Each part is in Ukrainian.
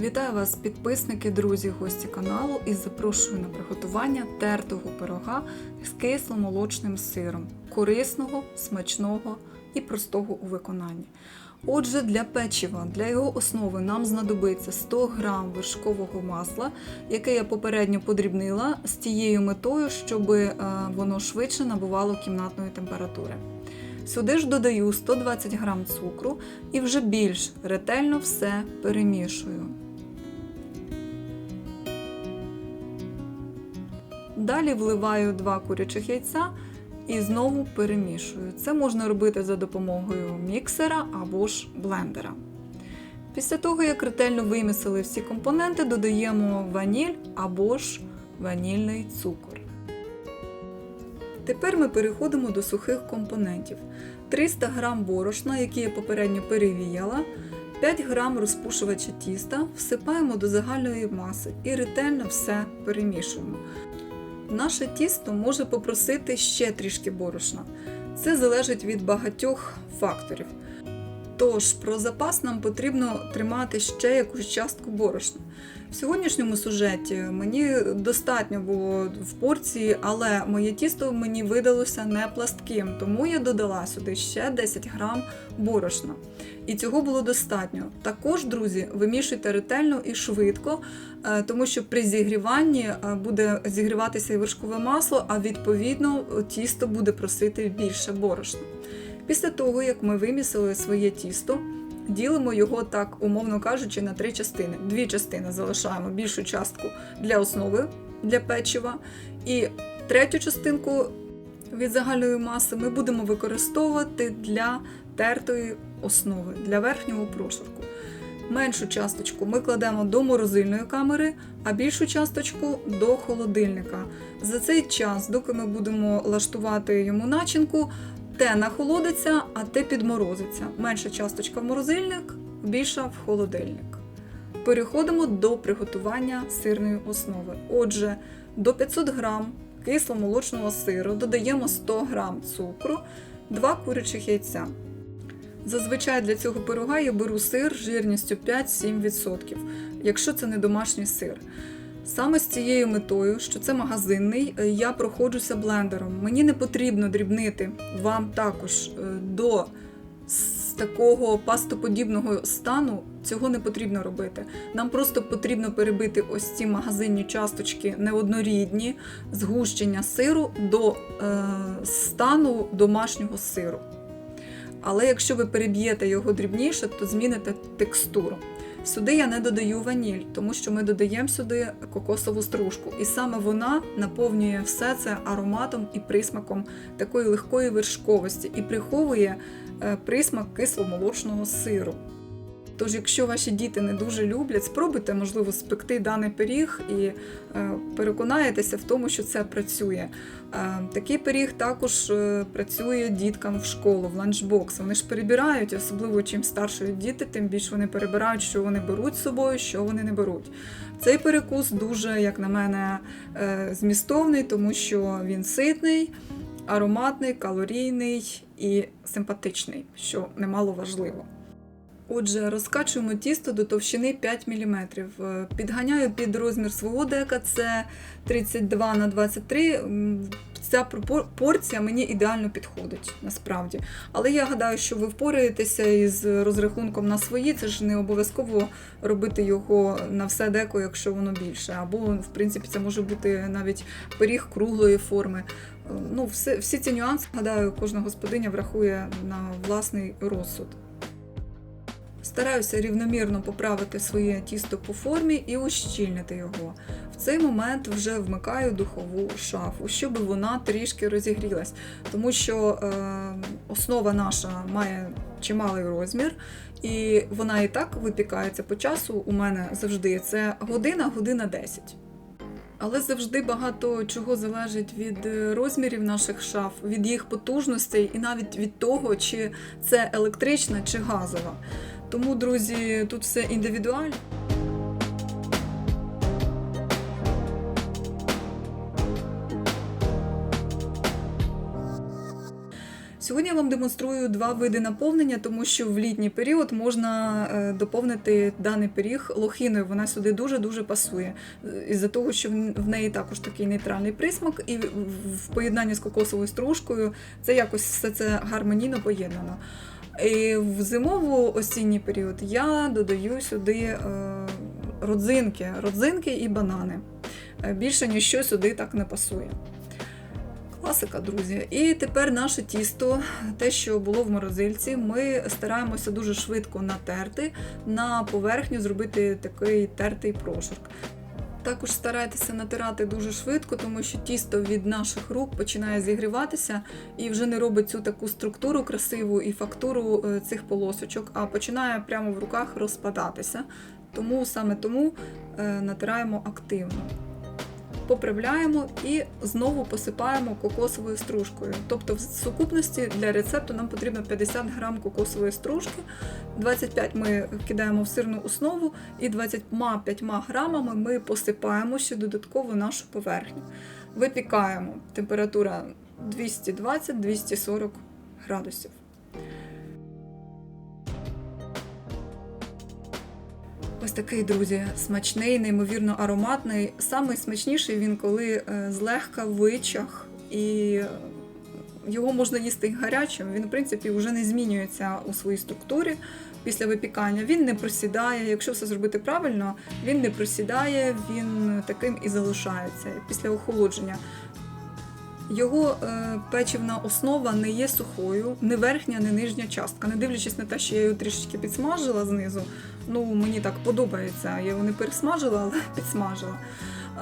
Вітаю вас, підписники, друзі, гості каналу і запрошую на приготування тертого пирога з кисломолочним сиром, корисного, смачного і простого у виконанні. Отже, для печива, для його основи нам знадобиться 100 г вершкового масла, яке я попередньо подрібнила з тією метою, щоб е, воно швидше набувало кімнатної температури. Сюди ж додаю 120 г цукру і вже більш ретельно все перемішую. Далі вливаю 2 курячих яйця і знову перемішую. Це можна робити за допомогою міксера або ж блендера. Після того, як ретельно вимісили всі компоненти, додаємо ваніль або ж ванільний цукор. Тепер ми переходимо до сухих компонентів. 300 г борошна, які я попередньо перевіяла, 5 г розпушувача тіста всипаємо до загальної маси і ретельно все перемішуємо. Наше тісто може попросити ще трішки борошна. Це залежить від багатьох факторів. Тож, про запас нам потрібно тримати ще якусь частку борошна. В сьогоднішньому сюжеті мені достатньо було в порції, але моє тісто мені видалося не пластким, тому я додала сюди ще 10 грам борошна. І цього було достатньо. Також, друзі, вимішуйте ретельно і швидко, е, тому що при зігріванні е, буде зігріватися і вершкове масло, а відповідно тісто буде просити більше борошна. Після того, як ми вимісили своє тісто, ділимо його так, умовно кажучи, на три частини. Дві частини залишаємо більшу частку для основи для печива, і третю частинку від загальної маси ми будемо використовувати для тертої основи, для верхнього прошарку. Меншу часточку ми кладемо до морозильної камери, а більшу часточку до холодильника. За цей час, доки ми будемо лаштувати йому начинку, те нахолодиться, а те підморозиться. Менша часточка в морозильник, більша в холодильник. Переходимо до приготування сирної основи. Отже, до 500 г кисломолочного сиру додаємо 100 г цукру, 2 курячих яйця. Зазвичай для цього пирога я беру сир жирністю 5-7%, якщо це не домашній сир. Саме з цією метою, що це магазинний, я проходжуся блендером. Мені не потрібно дрібнити вам також до такого пастоподібного стану. Цього не потрібно робити. Нам просто потрібно перебити ось ці магазинні часточки неоднорідні згущення сиру до е, стану домашнього сиру. Але якщо ви переб'єте його дрібніше, то зміните текстуру. Сюди я не додаю ваніль, тому що ми додаємо сюди кокосову стружку. І саме вона наповнює все це ароматом і присмаком такої легкої вершковості і приховує присмак кисломолочного сиру. Тож, якщо ваші діти не дуже люблять, спробуйте, можливо, спекти даний пиріг і е, переконаєтеся в тому, що це працює. Е, такий пиріг також е, працює діткам в школу, в ланчбокс. Вони ж перебирають, особливо чим старші діти, тим більше вони перебирають, що вони беруть з собою, що вони не беруть. Цей перекус дуже, як на мене, змістовний, тому що він ситний. Ароматний, калорійний і симпатичний, що немало важливо. Отже, розкачуємо тісто до товщини 5 мм. Підганяю під розмір свого дека, це 32 на 23 Ця порція мені ідеально підходить насправді. Але я гадаю, що ви впораєтеся із розрахунком на свої, це ж не обов'язково робити його на все деко, якщо воно більше. Або, в принципі, це може бути навіть пиріг круглої форми. Ну, Всі, всі ці нюанси, гадаю, кожна господиня врахує на власний розсуд. Стараюся рівномірно поправити своє тісто по формі і ущільнити його. В цей момент вже вмикаю духову шафу, щоб вона трішки розігрілась, тому що е, основа наша має чималий розмір, і вона і так випікається по часу. У мене завжди це година, година 10. Але завжди багато чого залежить від розмірів наших шаф, від їх потужностей і навіть від того, чи це електрична чи газова. Тому, друзі, тут все індивідуально. Сьогодні я вам демонструю два види наповнення, тому що в літній період можна е, доповнити даний пиріг лохиною. Вона сюди дуже-дуже пасує. Е, Із-за того, що в неї також такий нейтральний присмак, і в поєднанні з кокосовою стружкою це якось все це гармонійно поєднано. І в зимово-осінній період я додаю сюди е, родзинки, родзинки і банани. Е, Більше ніщо сюди так не пасує. Класика, друзі. І тепер наше тісто, те, що було в морозильці, ми стараємося дуже швидко натерти на поверхню, зробити такий тертий прошарк. Також старайтеся натирати дуже швидко, тому що тісто від наших рук починає зігріватися і вже не робить цю таку структуру красиву і фактуру е, цих полосочок, а починає прямо в руках розпадатися. Тому саме тому е, натираємо активно. Поправляємо і знову посипаємо кокосовою стружкою. Тобто, в сукупності для рецепту нам потрібно 50 грам кокосової стружки, 25 ми кидаємо в сирну основу, і 25 грамами ми посипаємо ще додатково нашу поверхню. Випікаємо. Температура 220-240 градусів. Такий, друзі, смачний, неймовірно ароматний. Самий смачніший він, коли е, злегка вичах, і його можна їсти гарячим. Він, в принципі, вже не змінюється у своїй структурі після випікання. Він не просідає. Якщо все зробити правильно, він не просідає, він таким і залишається після охолодження. Його е, печивна основа не є сухою, не верхня, не нижня частка. Не дивлячись на те, що я його трішечки підсмажила знизу. Ну, мені так подобається. Я його не пересмажила, але підсмажила.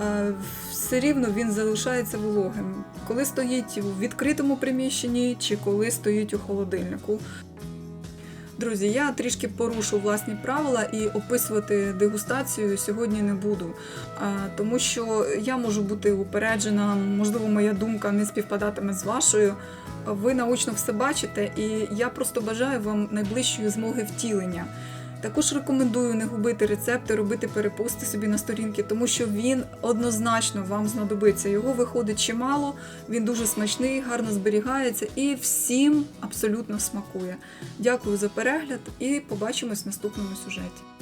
Е, все рівно він залишається вологим. Коли стоїть у відкритому приміщенні чи коли стоїть у холодильнику. Друзі, я трішки порушу власні правила і описувати дегустацію сьогодні не буду, тому що я можу бути упереджена, можливо, моя думка не співпадатиме з вашою. Ви наочно все бачите, і я просто бажаю вам найближчої змоги втілення. Також рекомендую не губити рецепти, робити перепости собі на сторінки, тому що він однозначно вам знадобиться. Його виходить чимало, він дуже смачний, гарно зберігається і всім абсолютно смакує. Дякую за перегляд і побачимось в наступному сюжеті.